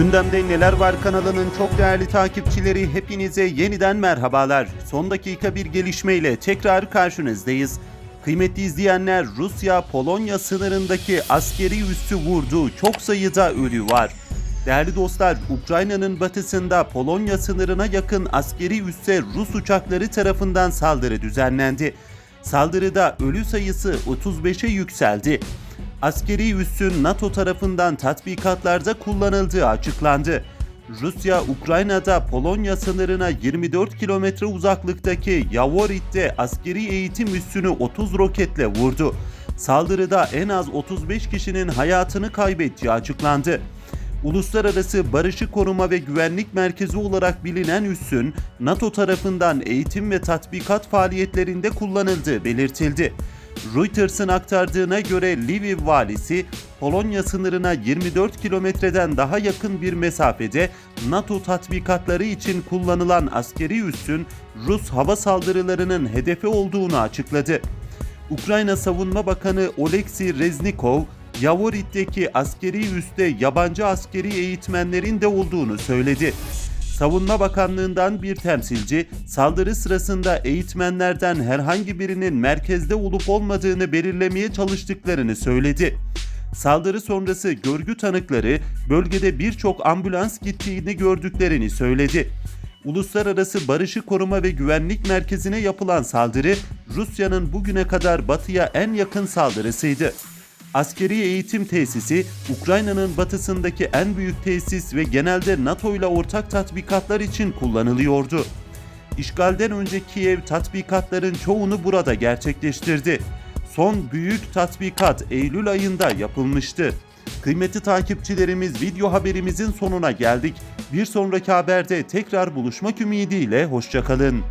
Gündemde Neler Var kanalının çok değerli takipçileri hepinize yeniden merhabalar. Son dakika bir gelişmeyle tekrar karşınızdayız. Kıymetli izleyenler Rusya Polonya sınırındaki askeri üssü vurdu. Çok sayıda ölü var. Değerli dostlar, Ukrayna'nın batısında Polonya sınırına yakın askeri üsse Rus uçakları tarafından saldırı düzenlendi. Saldırıda ölü sayısı 35'e yükseldi. Askeri üssün NATO tarafından tatbikatlarda kullanıldığı açıklandı. Rusya, Ukrayna'da Polonya sınırına 24 kilometre uzaklıktaki Yaworit'te askeri eğitim üssünü 30 roketle vurdu. Saldırıda en az 35 kişinin hayatını kaybettiği açıklandı. Uluslararası Barışı Koruma ve Güvenlik Merkezi olarak bilinen üssün NATO tarafından eğitim ve tatbikat faaliyetlerinde kullanıldığı belirtildi. Reuters'ın aktardığına göre Lviv valisi Polonya sınırına 24 kilometreden daha yakın bir mesafede NATO tatbikatları için kullanılan askeri üssün Rus hava saldırılarının hedefi olduğunu açıkladı. Ukrayna Savunma Bakanı Oleksiy Reznikov, Yaworit'teki askeri üste yabancı askeri eğitmenlerin de olduğunu söyledi. Savunma Bakanlığı'ndan bir temsilci, saldırı sırasında eğitmenlerden herhangi birinin merkezde olup olmadığını belirlemeye çalıştıklarını söyledi. Saldırı sonrası görgü tanıkları bölgede birçok ambulans gittiğini gördüklerini söyledi. Uluslararası Barışı Koruma ve Güvenlik Merkezi'ne yapılan saldırı Rusya'nın bugüne kadar batıya en yakın saldırısıydı. Askeri eğitim tesisi Ukrayna'nın batısındaki en büyük tesis ve genelde NATO ile ortak tatbikatlar için kullanılıyordu. İşgalden önce Kiev tatbikatların çoğunu burada gerçekleştirdi. Son büyük tatbikat Eylül ayında yapılmıştı. Kıymetli takipçilerimiz video haberimizin sonuna geldik. Bir sonraki haberde tekrar buluşmak ümidiyle hoşçakalın.